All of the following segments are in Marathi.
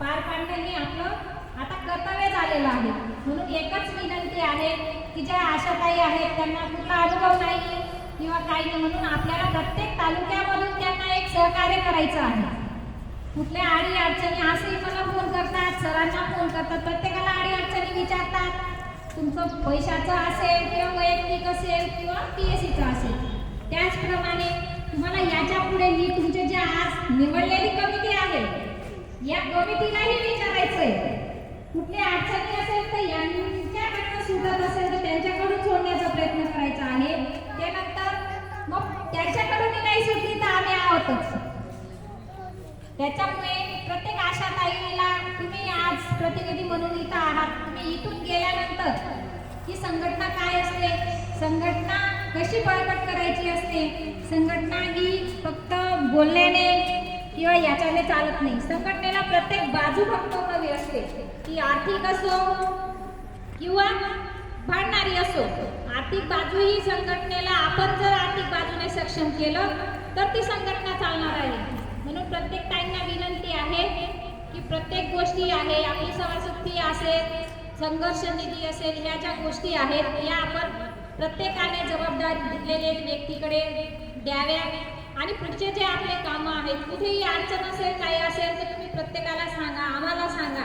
पार पाडणे हे आपलं आता कर्तव्य झालेलं आहे. म्हणून एकच विनंती आहे की ज्या आशाताई आहेत त्यांना कुठला अनुभव नाही किंवा काही नाही म्हणून आपल्याला प्रत्येक तालुक्यामधून त्यांना एक सहकार्य करायचं आहे. कुठल्या आडी अडचणी असंही मला फोन करतात सरांना फोन करतात प्रत्येकाला आडी अडचणी विचारतात. तुमचं पैशाचं असेल किंवा वैयक्तिक असेल किंवा पी एस सीचं असेल. त्याचप्रमाणे तुम्हाला याच्यापुढे मी तुमचे जे आज निवडलेली कमिटी आहे या कमिटीलाही विचारायचंय. कुठली अडचणी असेल तर यांच्याकडनं सुटत असेल तर त्यांच्याकडून सोडण्याचा प्रयत्न करायचा आहे. त्यानंतर मग त्यांच्याकडूनही नाही सुटली तर आम्ही आहोतच. त्याच्यामुळे प्रत्येक आशा ताईला तुम्ही आज प्रतिनिधी म्हणून इथं आहात. तुम्ही इथून गेल्यानंतर ही संघटना काय असते? संघटना कशी बळकट करायची असते? संघटना ही फक्त बोलण्याने किंवा याच्याने चालत नाही. संघटनेला प्रत्येक बाजू भक्कवावी असते ती आर्थिक असो किंवा भांडणारी असो आर्थिक बाजू ही संघटनेला आपण जर आर्थिक बाजूने सक्षम केलं तर ती संघटना चालणार आहे. म्हणून प्रत्येक ताईंना विनंती आहे की प्रत्येक गोष्टी आहे आपली सभासक्ती असेल संघर्ष निधी असेल ह्या ज्या गोष्टी आहेत या आपण प्रत्येकाने जबाबदारी दिलेले व्यक्तीकडे द्याव्या. आणि पुढचे जे आपले कामं आहेत कुठेही अडचण असेल काही असेल तर तुम्ही प्रत्येकाला सांगा आम्हाला सांगा.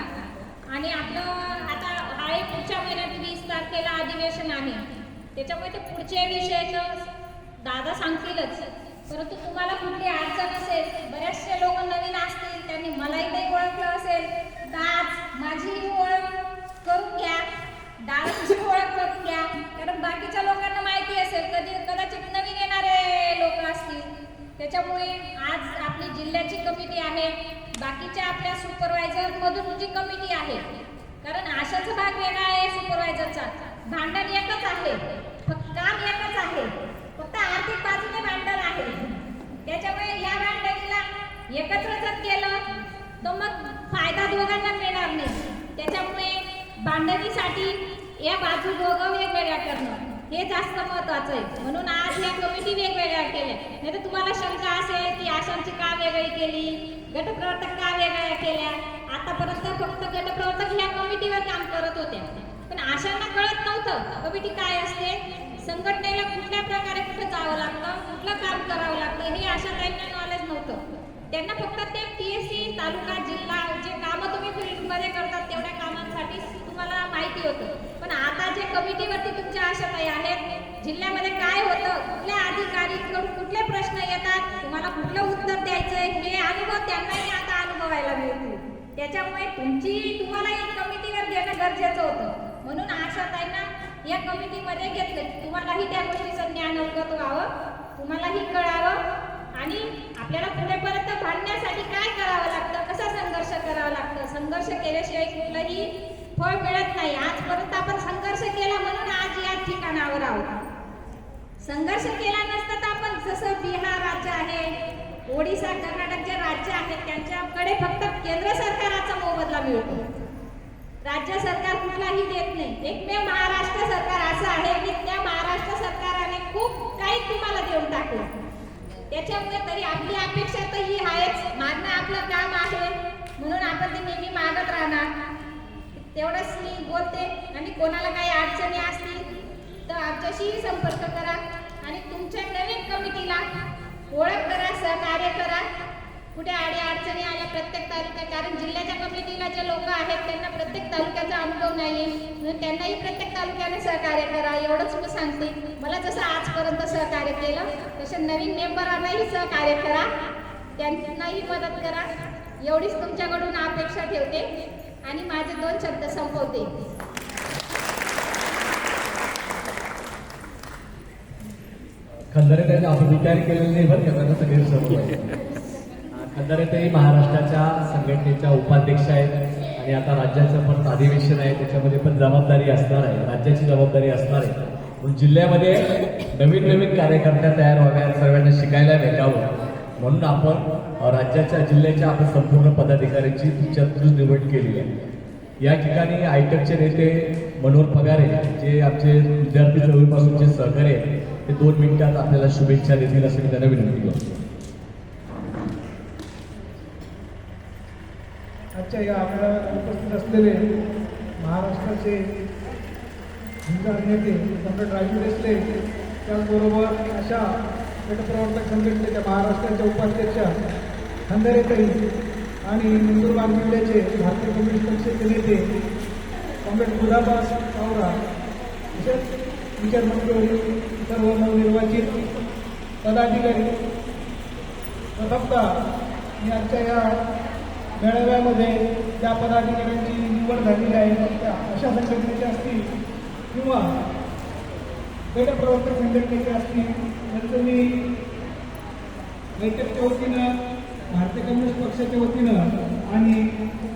आणि आपलं आता हा एक पुढच्या महिन्यात वीस तारखेला अधिवेशन आहे. त्याच्यामुळे ते पुढचे विषय तर दादा सांगतीलच. परंतु तुम्हाला कुठली अडचण असेल बरेचसे लोक नवीन असतील त्यांनी मलाही काही ओळखलं असेल. तर आज माझी ओळख करून घ्या. दादाची ओळख करून घ्या कारण बाकीच्या लोकांना माहिती असेल कधी कदाचित नवीन येणारे लोक असतील त्याच्यामुळे आज आपली जिल्ह्याची कमिटी आहे बाकीच्या आपल्या सुपरवायझर मधून जी कमिटी आहे कारण आशाचा भाग वेगळा आहे सुपरवायझरचा भांडण एकच आहे फक्त काम एकच आहे फक्त आर्थिक बाजूने भांडण आहे त्याच्यामुळे या भांडणीला एकत्र जर केलं तर मग फायदा दोघांना मिळणार नाही त्याच्यामुळे भांडणीसाठी या बाजू दोघं वेगवेगळ्या करणं हे जास्त महत्वाचं आहे. म्हणून आज या कमिटी वेगवेगळ्या केल्या. नाही तर तुम्हाला शंका असेल की आशांची का वेगळी केली? गटप्रवर्तक का वेगळ्या केल्या? आतापर्यंत फक्त गटप्रवर्तक ह्या कमिटीवर काम करत होत्या पण आशांना कळत नव्हतं. कमिटी काय असते? संघटनेला कुठल्या प्रकारे कुठं जावं लागतं? कुठलं काम करावं लागतं? हे आशा त्यांना नॉलेज नव्हतं. त्यांना फक्त ते पी एस सी तालुका जिल्हा जे कामं तुम्ही फील्डमध्ये करतात तेवढ्या कामांसाठी तुम्हाला माहिती होतं. पण आता जे कमिटीवरती तुमच्या आशा ताई आहेत जिल्ह्यामध्ये काय होतं? कुठल्या अधिकारीकडून कुठले प्रश्न येतात? तुम्हाला कुठलं उत्तर द्यायचं हे अनुभव त्यांनाही आता अनुभवायला मिळतील. त्याच्यामुळे तुमची तुम्हाला या कमिटीवर घेणं गरजेचं होतं. म्हणून आशाताईंना या कमिटीमध्ये घेतलं तुम्हालाही त्या गोष्टीचं ज्ञान अवगत व्हावं. तुम्हालाही कळावं. आणि आपल्याला पुढेपर्यंत भांडण्यासाठी काय करावं लागतं? कसा संघर्ष करावा लागतं? संघर्ष केल्याशिवाय कुठलंही फळ मिळत नाही. आजपर्यंत आपण संघर्ष केला म्हणून आज या ठिकाणावर आहोत. संघर्ष केला नसता तर आपण जसं बिहार राज्य आहे ओडिसा कर्नाटक जे राज्य आहेत त्यांच्याकडे फक्त केंद्र सरकाराचा मोबदला मिळतो. राज्य सरकार कुणालाही देत नाही. एकमेव महाराष्ट्र सरकार असं आहे की त्या महाराष्ट्र सरकाराने खूप काही तुम्हाला देऊन टाकलं. त्याच्यामुळे तरी आपली अपेक्षा तर ही आहेच. मागणं आपलं काम आहे. म्हणून आपण ते नेहमी मागत राहणार. तेवढंच मी बोलते. आणि कोणाला काही अडचणी असतील तर आमच्याशीही संपर्क करा. आणि तुमच्या नवीन कमिटीला ओळख करा सहकार्य करा. कुठे आडी अडचणी आल्या प्रत्येक तालुक्यात कारण जिल्ह्याच्या कमिटीला जे लोक आहेत त्यांना प्रत्येक तालुक्याचा अनुभव नाही. आहे म्हणून त्यांनाही प्रत्येक तालुक्याने सहकार्य करा एवढंच मी सांगते. मला जसं आजपर्यंत सहकार्य केलं तसं नवीन मेंबरांनाही सहकार्य करा. त्यांनाही मदत करा. एवढीच तुमच्याकडून अपेक्षा ठेवते आणि माझे दोन शब्द संपवते. खंदारे त्यांनी आपण विचार केलेला नाही बरं का त्यांना सगळे सर्व खंदारे ते महाराष्ट्राच्या संघटनेच्या उपाध्यक्ष आहेत आणि आता राज्याचं पण अधिवेशन आहे त्याच्यामध्ये पण जबाबदारी असणार आहे राज्याची जबाबदारी असणार आहे. म्हणून जिल्ह्यामध्ये नवीन नवीन कार्यकर्त्या तयार व्हाव्या सर्वांना शिकायला भेटावं. म्हणून आपण राज्याच्या जिल्ह्याच्या आपण संपूर्ण पदाधिकाऱ्यांची तुमच्या निवड केली आहे. या ठिकाणी आयटकचे नेते मनोहर पगारे जे आमचे विद्यार्थी चळवळीपासूनचे सहकारी आहेत ते दोन मिनिटात आपल्याला शुभेच्छा देतील असं मी त्यांना विनंती करतो. आजच्या या आपल्या उपस्थित असलेले महाराष्ट्राचे हिंदू नेते डॉक्टर राजू देसले त्याचबरोबर अशा गटप्रवर्तक संघटनेच्या महाराष्ट्राच्या उपाध्यक्षा खंदारेताई आणि नंदुरबार जिल्ह्याचे भारतीय कम्युनिस्ट पक्षाचे नेते कॉम्रेड गुलाबास पावरा तसेच विचार सर्व नवनिर्वाचित पदाधिकारी प्रथमतः मी आजच्या या मेळाव्यामध्ये ज्या पदाधिकाऱ्यांची निवड झालेली आहे मग त्या अशा संघटनेच्या असतील किंवा गटप्रवर्तक संघटनेचे असतील त्यांचं मी बैठकच्या वतीनं भारतीय कम्युनिस्ट पक्षाच्या वतीनं आणि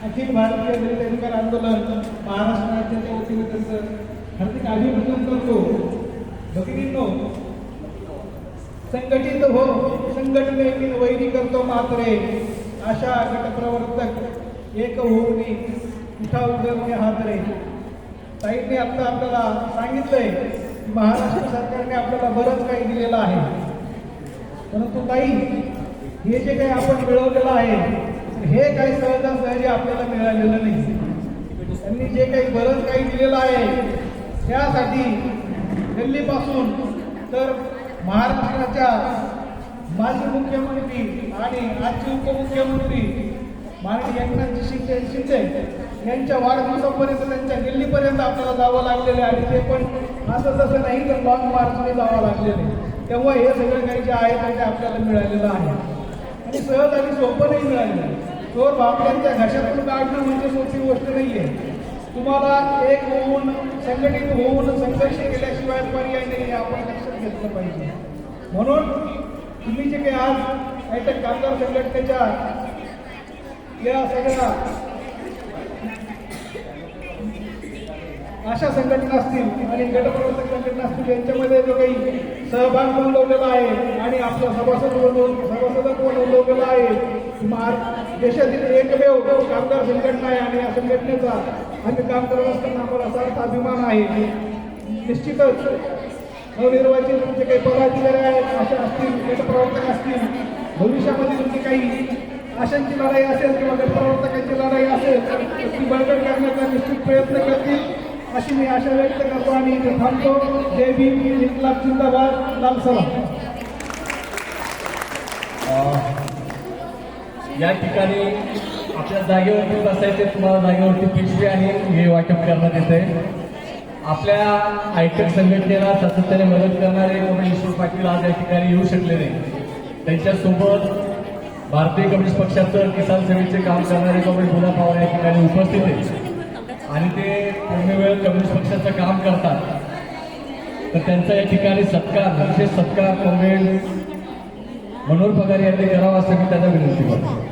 अखिल भारतीय दलित अधिकार आंदोलन महाराष्ट्र राज्याच्या वतीनं त्यांचं हार्दिक अभिनंदन करतो. भगिनींनो संघटित हो संघटने वैरी करतो मात्रे अशा गटप्रवर्तक एक होऊन उठा उगवणे हातरे. ताईंनी आता आपल्याला सांगितलंय महाराष्ट्र सरकारने आपल्याला बरंच काही दिलेलं आहे. परंतु ताई हे जे काही आपण मिळवलेलं आहे हे काही सहजासहजी आपल्याला मिळालेलं नाही. त्यांनी जे काही बरंच काही दिलेलं आहे त्यासाठी दिल्लीपासून तर महाराष्ट्राच्या माजी मुख्यमंत्री आणि आजचे उपमुख्यमंत्री माननीय एकनाथजी शिंदे शिंदे यांच्या वाढदिवसापर्यंत त्यांच्या दिल्लीपर्यंत आपल्याला जावं लागलेलं आहे. आणि ते पण असं तसं नाही तर लॉंग मार्चने जावं लागलेलं आहे. तेव्हा हे सगळं काही जे आहे ते आपल्याला मिळालेलं आहे. आणि सहज आणि सोपं नाही मिळालेलं चोर बापड्यांच्या घशातून काढणं म्हणजे सोपी गोष्ट नाही आहे तुम्हाला एक होऊन संघटित होऊन संघर्ष केल्याशिवाय पर्याय नाही हे आपण लक्षात घेतलं पाहिजे. म्हणून तुम्ही जे काही आज ऐटक कामगार संघटनेच्या या सगळ्या अशा संघटना असतील आणि गटप्रवर्तक संघटना असतील यांच्यामध्ये जो काही सहभाग नोंदवलेला आहे आणि आपला सभासद सभासदत्व नोंदवलेलं आहे. महार देशातील एकमेव कामगार संघटना आहे आणि या संघटनेचा आम्ही काम करत असताना आम्हाला असा अभिमान आहे. निश्चितच नवनिर्वाचित जे काही पदाधिकारी आहेत अशा असतील गटप्रवर्तक असतील भविष्यामध्ये तुमची काही आशांची लढाई असेल किंवा गटप्रवर्तकांची लढाई असेल ती बळकट करण्याचा निश्चित प्रयत्न करतील. अशी मी आशा व्यक्त करतो आणि इथे थांबतो. जय भीम इन्कलाब जिंदाबाद लाल सलाम या ठिकाणी आपल्या जागेवरती बसायचे तुम्हाला जागेवरती पिशवी आणि हे वाटप करण्यात येते आपल्या आयटक संघटनेला सातत्याने मदत करणारे कमल ईश्वर पाटील आज या ठिकाणी येऊ शकले नाही. त्यांच्यासोबत भारतीय कम्युनिस्ट पक्षाचं किसान सेवेचे काम करणारे कमल गुलाब पवार या ठिकाणी उपस्थित आहेत. आणि ते पूर्ण वेळ कम्युनिस्ट पक्षाचं काम करतात. तर त्यांचा या ठिकाणी सत्कार विशेष सत्कार कॉम्रेड मनोहर पगार यांनी करावा असं मी त्यांना विनंती करतो.